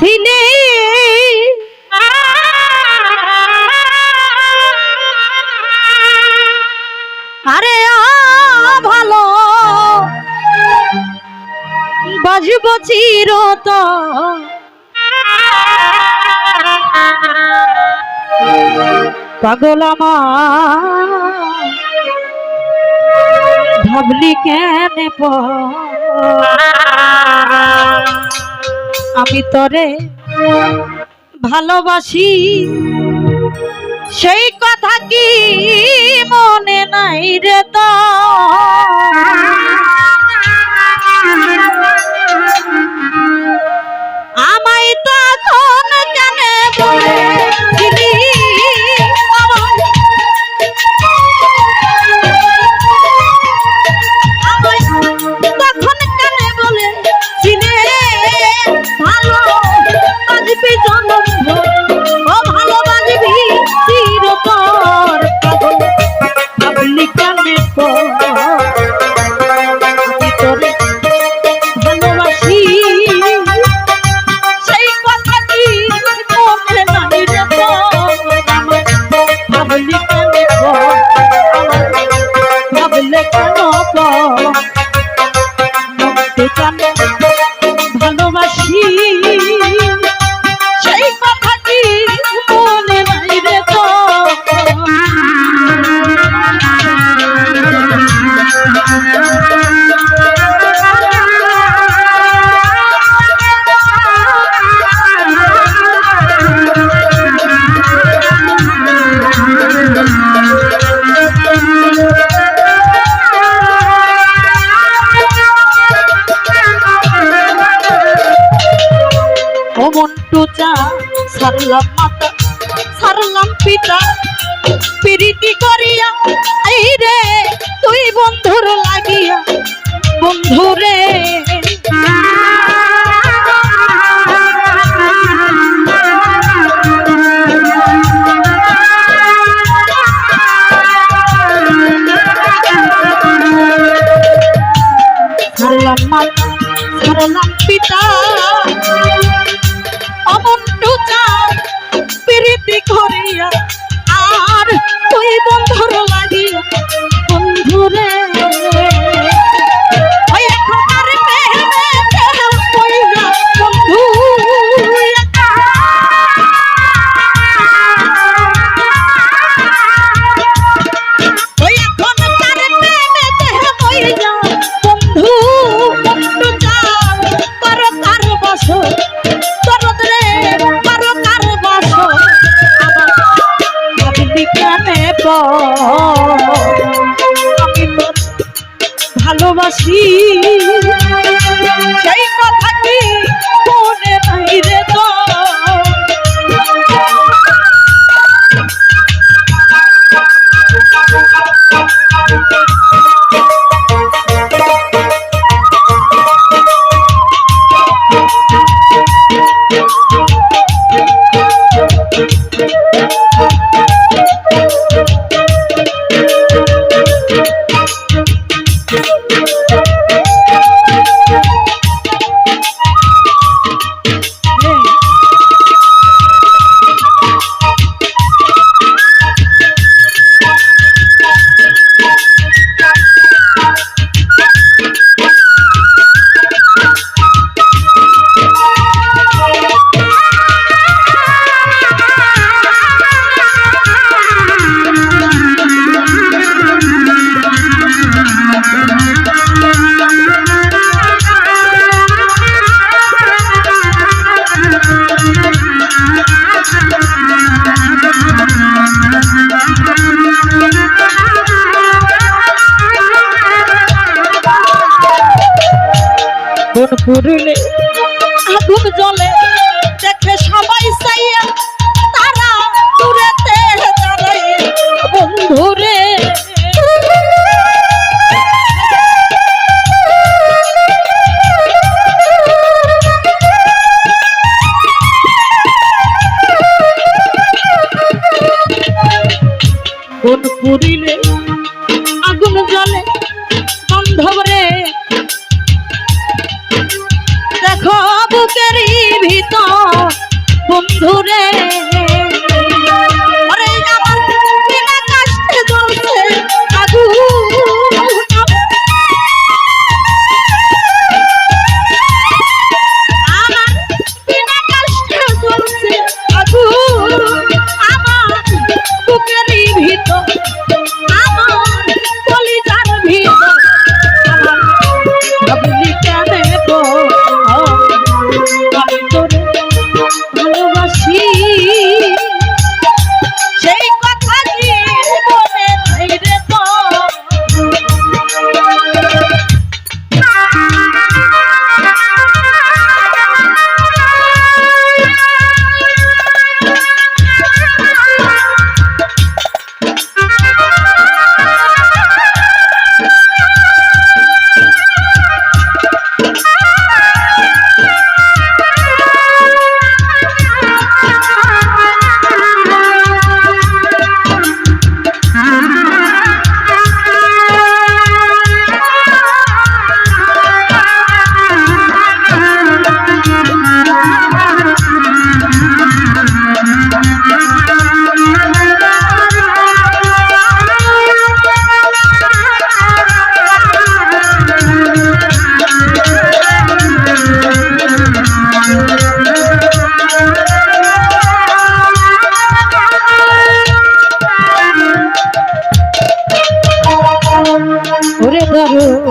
সিনে আরে ভালো। বাজব চিরত পাগল আমার। ভাবলি কেন পা আমি তরে ভালোবাসি। সেই কথা কি মনে নাই রে তো পিতা প্রীতি করিয়া এই রে তুই বন্ধুর লাগিয়া বন্ধুর পূর্ণে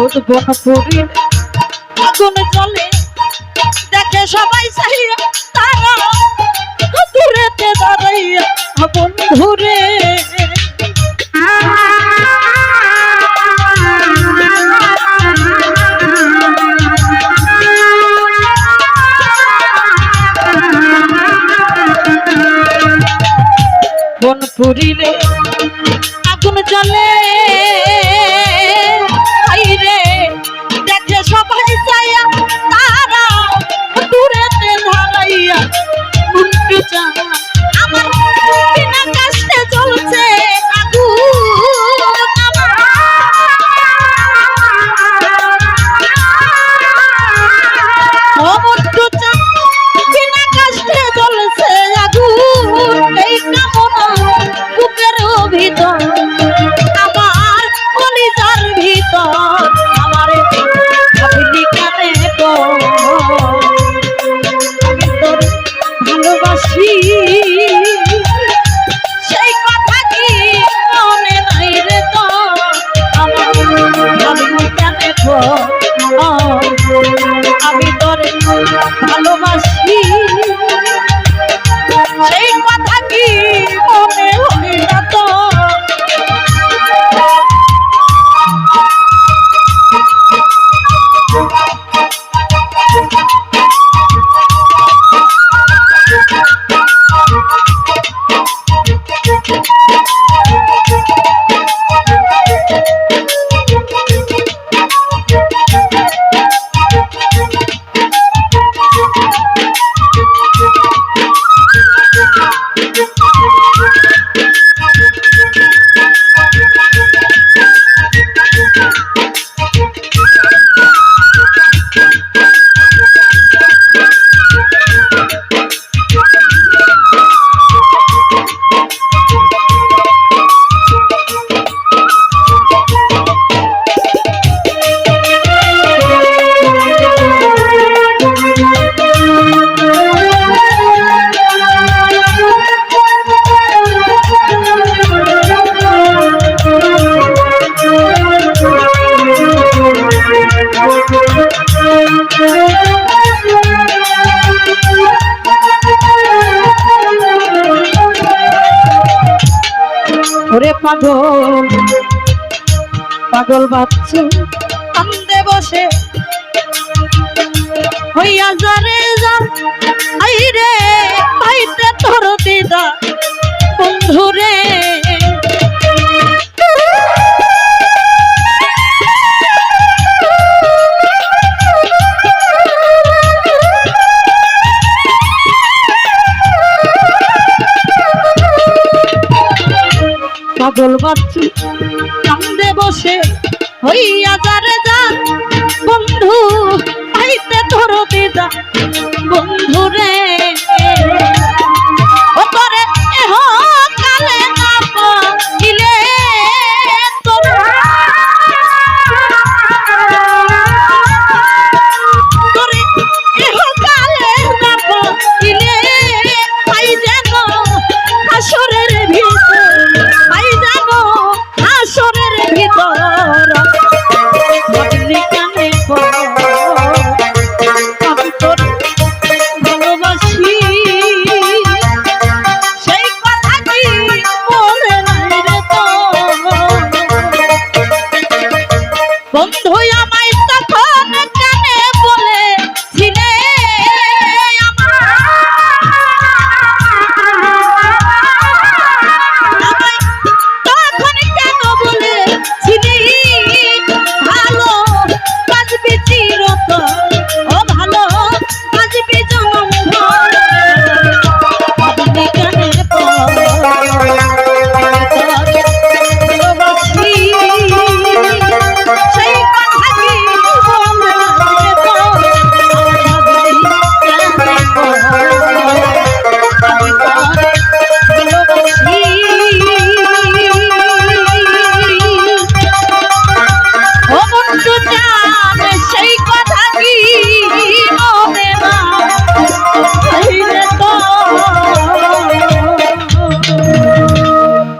দরদ বনপুরি আগুন জ্বলে দেখে সবাই চাইয়া তারা দূরেতে দাঁড়াইয়া বন্ধুরে বনপুরিলে আগুন ভিতর আমার কলিজার ভিতর আমার ভালোবাসি আমি তোর ভালোবাসি। পাগল। পাগল আন্দে বসে। হইয়া জারে যা আইরে পাইতে তোর দিদা। বন্ধুরে পাগল বাচ্চু কান্দে বসে হইয়া যারে যান বন্ধু পাইতে ধরো দিদা বন্ধু বন্ধুরে